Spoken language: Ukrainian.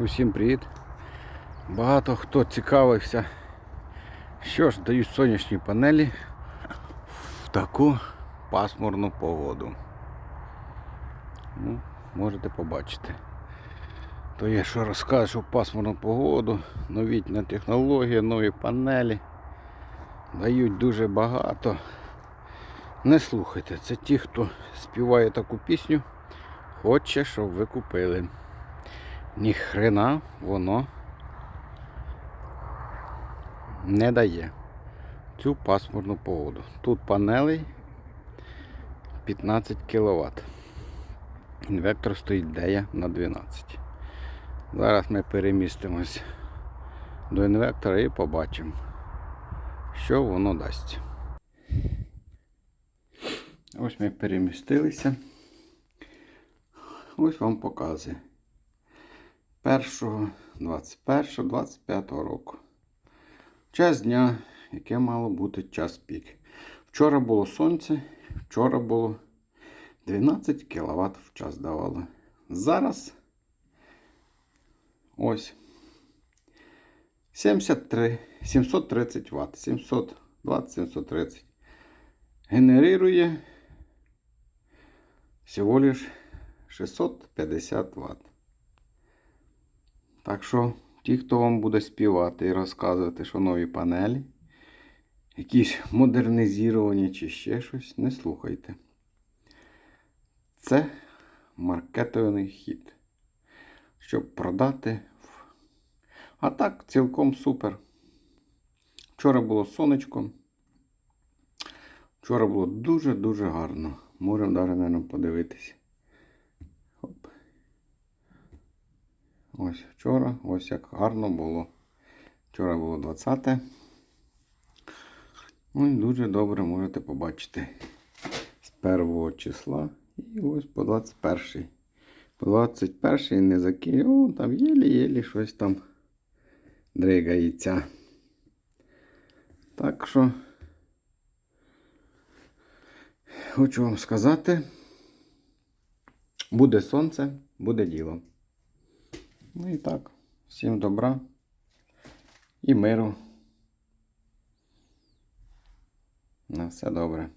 Усім привіт. Багато хто цікавився, що ж дають сонячні панелі в таку пасмурну погоду. Ну, можете побачити. То є, що розкажу пасмурну погоду, новітня технологія, нові панелі. Дають дуже багато. Не слухайте, це ті, хто співає таку пісню, хоче, щоб ви купили. Ні хрена воно не дає цю пасмурну погоду. Тут панелей 15 кВт. Інвектор стоїть дея на 12. Зараз ми перемістимось до інвектора і побачимо, що воно дасть. Ось ми перемістилися. Ось вам показує. 1, 21, 25 року. Час дня, яке мало бути час пік. Вчора було сонце, вчора було 12 кВт в час давало. Зараз ось 73, 730 Вт. 720, 730. Генерує всього лиш 650 Вт. Так що, ті, хто вам буде співати і розказувати, що нові панелі, якісь модернізовані чи ще щось, не слухайте. Це маркетовий хід. Щоб продати. А так, цілком супер. Вчора було сонечко. Вчора було дуже-дуже гарно. Можемо навіть, подивитися. Ось вчора, ось як гарно було. Вчора було 20. Ну і дуже добре можете побачити з 1 числа і ось по 21. По 21 не закинь. О, там єлі-єлі щось там дригається. Так що хочу вам сказати, буде сонце, буде діло. Ну і так, всім добра і миру. На все добре.